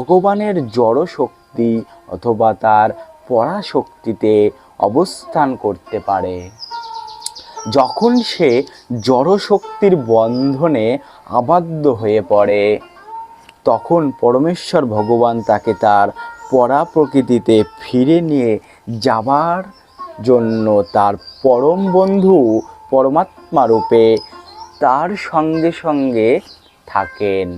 ভগবানের জড় শক্তি অথবা তার পরাশক্তিতে অবস্থান করতে পারে। যখন সে জড়শক্তির বন্ধনে আবদ্ধ হয়ে পড়ে, তখন পরমেশ্বর ভগবান তাকে তার পরা প্রকৃতিতে ফিরে নিয়ে যাবার জন্য তার পরম বন্ধু পরমাত্মা রূপে তার সঙ্গে সঙ্গে থাকেন।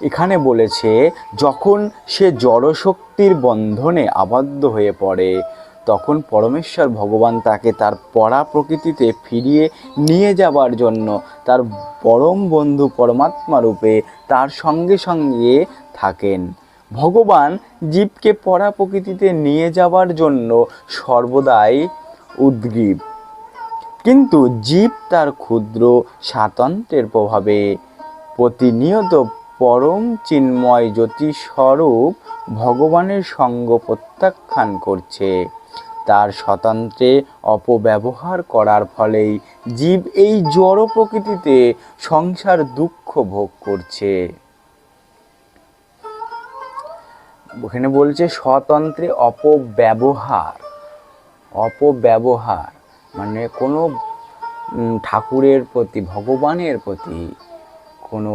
এখানে বলেছে, যখন সে জড়শক্তির বন্ধনে আবদ্ধ হয়ে পড়ে, তখন পরমেশ্বর ভগবান তাকে তার পরা প্রকৃতিতে ফিরিয়ে নিয়ে যাবার জন্য তার পরম বন্ধু পরমাত্মা রূপে তার সঙ্গে সঙ্গে থাকেন। ভগবান জীবকে পরা প্রকৃতিতে নিয়ে যাবার জন্য সর্বদাই উদ্গ্রীব। কিন্তু জীব তার ক্ষুদ্র স্বাতন্ত্র্যের প্রভাবে প্রতিনিয়ত পরম চিন্ময় জ্যোতিস্বরূপ ভগবানের সঙ্গ প্রত্যাখ্যান করছে। তার স্বতন্ত্রে অপব্যবহার করার ফলেই জীব এই জড় প্রকৃতিতে সংসার দুঃখ ভোগ করছে। ওখানে বলছে স্বতন্ত্রে অপব্যবহার। অপব্যবহার মানে কোনো ঠাকুরের প্রতি, ভগবানের প্রতি কোনো